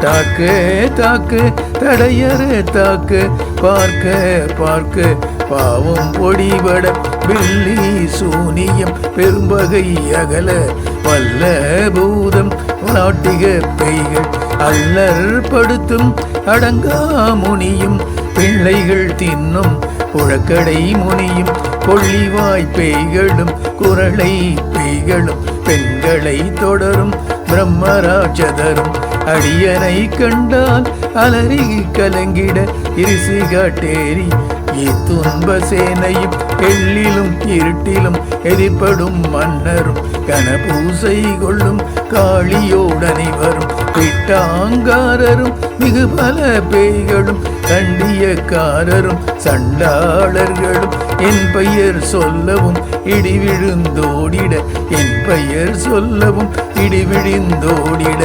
தாக்கு தாக்கு தடையறு தாக்கு. பார்க்க பார்க்க பாவம் பொடிபட பில்லி சூனியம் பெரும்பகை அகல வல்ல பூதம். நாட்டிக பெய்கள் அல்லர் படுத்தும் அடங்கா முனியும் பிள்ளைகள் தின்னும் புழக்கடை முனியும். கொள்ளிவாய் பேய்களும் குரளை பேய்களும் பெண்களை தொடரும். பிரம்மராட்சதரும் அடியனை கண்டால் அலறி கலங்கிட இருசி காட்டேரி இத்துன்ப சேனையும் எள்ளிலும் இருட்டிலும் எரிப்படும் மன்னரும் கனபூசை கொள்ளும் காளியோடனை வரும் பிட்டாங்காரரும் மிகு பல பேய்களும் தண்டியக்காரரும் சண்டாளர்களும் என் பெயர் சொல்லவும் இடி விழுந்தோடிட என் பெயர் சொல்லவும் இடி விழுந்தோடிட.